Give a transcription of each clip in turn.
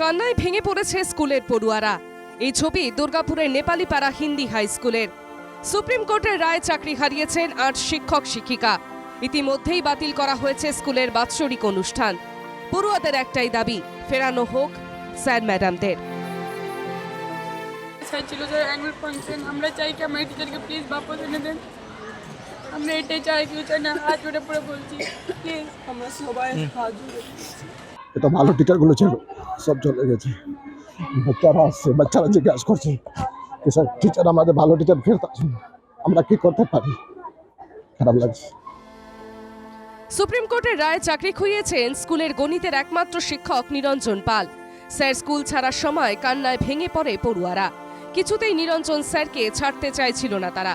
কান্নায় ভেঙে পড়েছে স্কুলের পড়ুয়ারা। এই ছবি দুর্গাপুরের নেপালিপাড়া হিন্দি হাই স্কুলের। সুপ্রিম কোর্টের রায় চাকরি হারিয়েছেন আট শিক্ষক শিক্ষিকা। ইতিমধ্যেই বাতিল করা হয়েছে স্কুলের বাৎসরিক অনুষ্ঠান। পড়ুয়াদের একটাই দাবি ফেরানো হোক স্যার ম্যাডামদের। স্যার ছিল স্যার অ্যানুয়াল ফাংশন আমরা চাই কি আমার টিচারকে প্লিজ বাপস এনে দেন। আমরা এটাই চাই কেউ চাই না হাত জোড়ে পড়ে বলছি। প্লিজ আমরা সবাই হাত জোড়ে এটা ভালো টিচারগুলো ছিল, সব চলে গেছে। বাচ্চারা আসছে বাচ্চারা জিজ্ঞাসা করছে, যে স্যার টিচার আমাদের ভালো টিচার ফেরত আসুন আমরা কি করতে পারি? খারাপ লাগছে। সুপ্রিম কোর্টের রায় চাকরি খুইয়েছেন স্কুলের গণিতের একমাত্র শিক্ষক নিরঞ্জন পাল। স্যার, স্কুল ছাড়ার সময় কান্নায় ভেঙে পড়ে পড়ুয়ারা। কিছুতেই নিরঞ্জন স্যারকে ছাড়তে চাইছিল না তারা।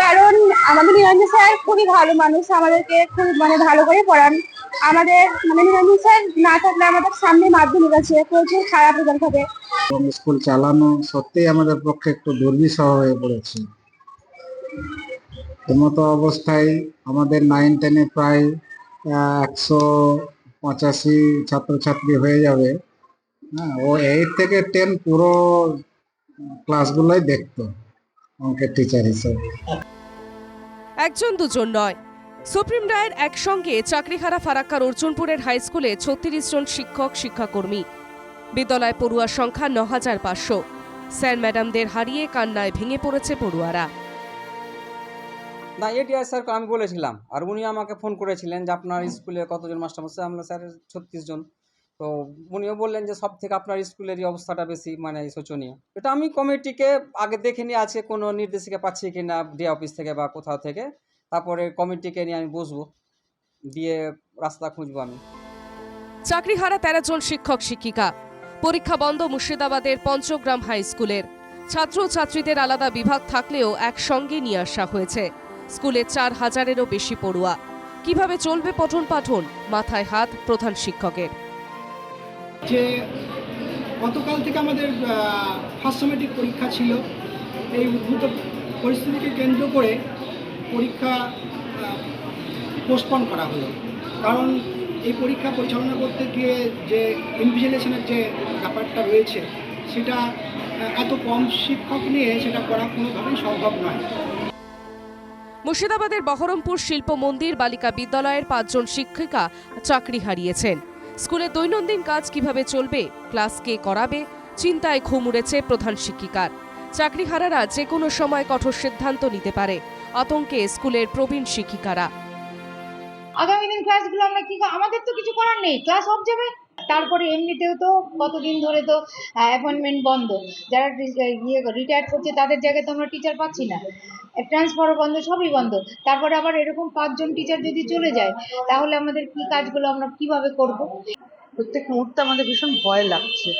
কারণ আমাদের নিরঞ্জন স্যার খুবই ভালো মানুষ, আমাদেরকে খুব মানে ভালো করে পড়ান। আমাদের মানে নিরঞ্জন স্যার না থাকলে আমাদের সামনে মাধ্যমিক আছে, প্রচুর খারাপ রেজাল্ট হবে। স্কুল চালানো সত্যিই আমাদের পক্ষে একটু দুর্বিষহ হয়ে পড়েছে। এমতো অবস্থায় আমাদের নাইন টেনে প্রায় একশো পঁচাশি ছাত্রছাত্রী হয়ে যাবে। হ্যাঁ ও এইট থেকে টেন পুরো ক্লাসগুলোই দেখতো। অঙ্কের টিচার হিসেবে। একজন দুজন নয়। সুপ্রিম রায়ের একসঙ্গে চাকরিহারা ফারাক্কার অর্জুনপুরের হাই স্কুলে ছত্রিশ জন শিক্ষক শিক্ষাকর্মী। বিদ্যালয় পড়ুয়ার সংখ্যা ন হাজার পাঁচশো। স্যার ম্যাডামদের হারিয়ে কান্নায় ভেঙে পড়েছে পড়ুয়ারা। না এটিআই স্যারকে আমি বলেছিলাম আর উনি আমাকে ফোন করেছিলেন যে আপনার স্কুলে কতজন মাস্টারমশাই আমরা স্যার ছত্রিশ জন। তো উনিও বললেন যে সব থেকে আপনার স্কুলেরই অবস্থাটা বেশি মানে শোচনীয়। এটা আমি কমিটিকে আগে দেখে নিয়ে আছে কোনো নির্দেশিকা পাচ্ছি কি না ডি অফিস থেকে বা কোথাও থেকে। তারপরে কমিটিকে নিয়ে আমি বসবো, দিয়ে রাস্তা খুঁজবো আমি। চাকরিহারা তেরো জন শিক্ষক শিক্ষিকা, পরীক্ষা বন্ধ মুর্শিদাবাদের পঞ্চগ্রাম হাই স্কুলের। ছাত্র ছাত্রীদের আলাদা বিভাগ থাকলেও একসঙ্গে নিয়ে আসা হয়েছে। স্কুলে চার হাজারেরও বেশি পড়ুয়া। কীভাবে চলবে পঠন পাঠন? মাথায় হাত প্রধান শিক্ষকের। যে গতকাল থেকে আমাদের ফার্স্ট সেমেটিক পরীক্ষা ছিল। এই উদ্ভূত পরিস্থিতিকে কেন্দ্র করে পরীক্ষা পোস্টপন করা হলো। কারণ এই পরীক্ষা পরিচালনা করতে গিয়ে যে ইনভিজিলেশনের যে ব্যাপারটা রয়েছে, সেটা এত কম শিক্ষক নিয়ে সেটা করা কোনোভাবেই সম্ভব নয়। মুর্শিদাবাদের বহরমপুর শিল্প মন্দির বালিকা বিদ্যালয়ের পাঁচজন শিক্ষিকা চাকরি হারিয়েছেন। স্কুলে দৈনন্দিন কাজ কীভাবে চলবে, ক্লাস কে করাবে, চিন্তায় ঘুম উড়েছে প্রধান শিক্ষিকার। চাকরিহারারা যে কোনো সময় কঠোর সিদ্ধান্ত নিতে পারে, আতঙ্কে স্কুলের প্রবীণ শিক্ষিকারা। আগামী দিন ক্লাসগুলো আমরা কি আমাদের তো কিছু করার নেই ক্লাস অফ যাবে। তারপরে এমনিতেও তো কতদিন ধরে তো অ্যাপয়েন্টমেন্ট বন্ধ। যারা ইয়ে রিটায়ার করছে, তাদের জায়গায় তো আমরা টিচার পাচ্ছি না। ট্রান্সফার বন্ধ, সবই বন্ধ। তারপরে আবার এরকম পাঁচজন টিচার যদি চলে যায়, তাহলে আমাদের কি কাজগুলো আমরা কীভাবে করব? প্রত্যেক মুহূর্তে আমাদের ভীষণ ভয় লাগছে।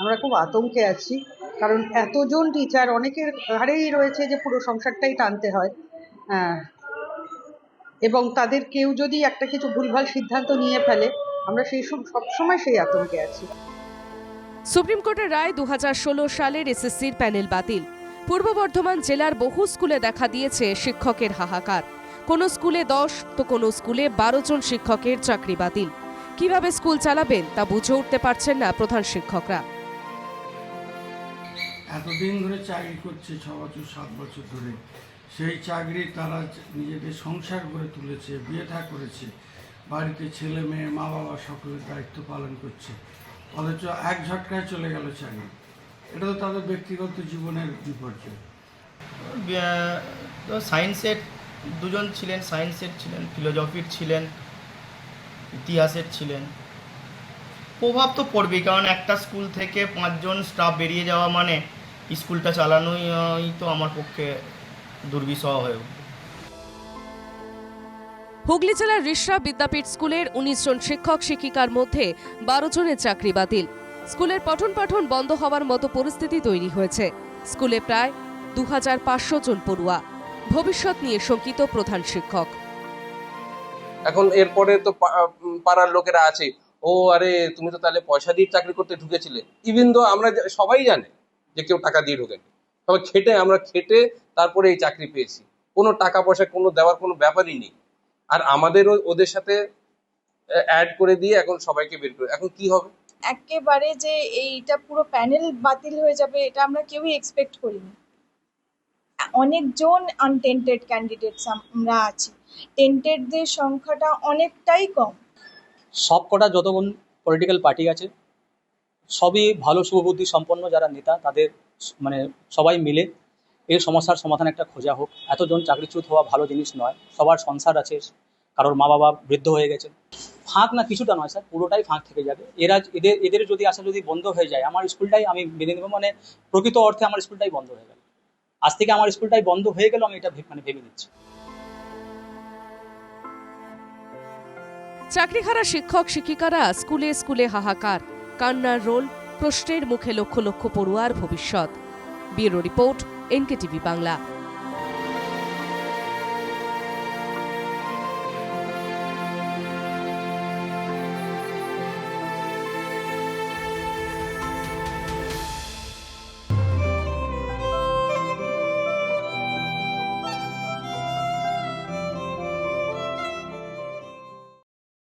আমরা খুব আতঙ্কে আছি। কারণ এতজন টিচার অনেকের ঘাড়েই রয়েছে যে পুরো সংসারটাই টানতে হয়। এবং তাদের কেউ যদি একটা কিছু ভুলভাল সিদ্ধান্ত নিয়ে ফেলে আমরা সেই সব সবসময় সেই আতঙ্কে আছি। সুপ্রিম কোর্টের রায় দুহাজার ষোলো সালের এসএসসির প্যানেল বাতিল। পূর্ব বর্ধমান জেলার বহু স্কুলে দেখা দিয়েছে শিক্ষকের হাহাকার। কোনো স্কুলে দশ তো কোনো স্কুলে বারো জন শিক্ষকের চাকরি বাতিল। কীভাবে স্কুল চালাবেন তা বুঝে উঠতে পারছেন না প্রধান শিক্ষকরা। এতদিন ধরে চাকরি করছে ছ বছর সাত বছর ধরে। সেই চাকরি তারা নিজেদের সংসার গড়ে তুলেছে বিয়ে থা করেছে। বাড়িতে ছেলে মেয়ে, মা বাবা সকলের দায়িত্ব পালন করছে। অথচ এক ঝটকায় চলে গেল চাকরি এটা তো তাদের ব্যক্তিগত জীবনের বিপর্যয়। তো সায়েন্সের, দুজন ছিলেন, সায়েন্সের ছিলেন, ফিলোজফির ছিলেন, ইতিহাসের ছিলেন। প্রভাব তো পড়বেই, কারণ একটা স্কুল থেকে পাঁচজন স্টাফ বেরিয়ে যাওয়া মানে স্কুলটা চালানোই তো আমার পক্ষে দুর্বিষহ হয়ে উঠবে। হুগলি জেলার রিষড়া বিদ্যাপীঠ স্কুলের উনিশ জন শিক্ষক শিক্ষিকার মধ্যে বারো জনের চাকরি বাতিল। স্কুলের পঠন পাঠন বন্ধ হওয়ার মতো পরিস্থিতি তৈরি হয়েছে। স্কুলে প্রায় দু জন পড়ুয়া। ভবিষ্যৎ নিয়ে শঙ্কিত প্রধান শিক্ষক। এখন এরপরে তো পাড়ার লোকেরা আছে, ও, আরে, তুমি তো তাহলে পয়সা দিয়ে চাকরি করতে ঢুকেছিলে। ইভিন তো আমরা সবাই জানে যে কেউ টাকা দিয়ে ঢোকেনি। তবে খেটে, আমরা খেটে তারপরে এই চাকরি পেয়েছি। কোনো টাকা পয়সা, কোনো দেওয়ার কোনো ব্যাপারই নেই। আর আমাদেরও ওদের সাথে অ্যাড করে দিয়ে এখন সবাইকে বের করে এখন কি হবে? একেবারে যে এইটা পুরো প্যানেল বাতিল হয়ে যাবে এটা আমরা কেউই এক্সপেক্ট করিনি। অনেকজন আনটেন্টেড ক্যান্ডিডেটস আমরা আছি। টেন্টেডদের সংখ্যাটা অনেকটাই কম। সব কটা যত পলিটিক্যাল পার্টি আছে সবই ভালো শুভবুদ্ধি সম্পন্ন যারা নেতা তাদের মানে সবাই মিলে এর সমস্যার সমাধান একটা খোঁজা হোক। এতজন চাকরিচ্যুত হওয়া ভালো জিনিস নয়। সবার সংসার আছে কারোর মা বাবা বৃদ্ধ হয়ে গেছে ফাঁক না কিছুটা নয় স্যার, পুরোটাই ফাঁক থেকে যাবে। এরা এদের এদের যদি আসা যদি বন্ধ হয়ে যায়, আমার স্কুলটাই আমি মেনে নেব মানে প্রকৃত অর্থে আমার স্কুলটাই বন্ধ হয়ে গেল। আজ থেকে আমার স্কুলটাই বন্ধ হয়ে গেল, আমি এটা মানে ভেবে নিচ্ছি। চাকরিহারা শিক্ষক শিক্ষিকারা স্কুলে স্কুলে হাহাকার। কান্নার রোল, প্রশ্নের মুখে লক্ষ লক্ষ পড়ুয়ার ভবিষ্যৎ। Bureau report, NKTV Bangla.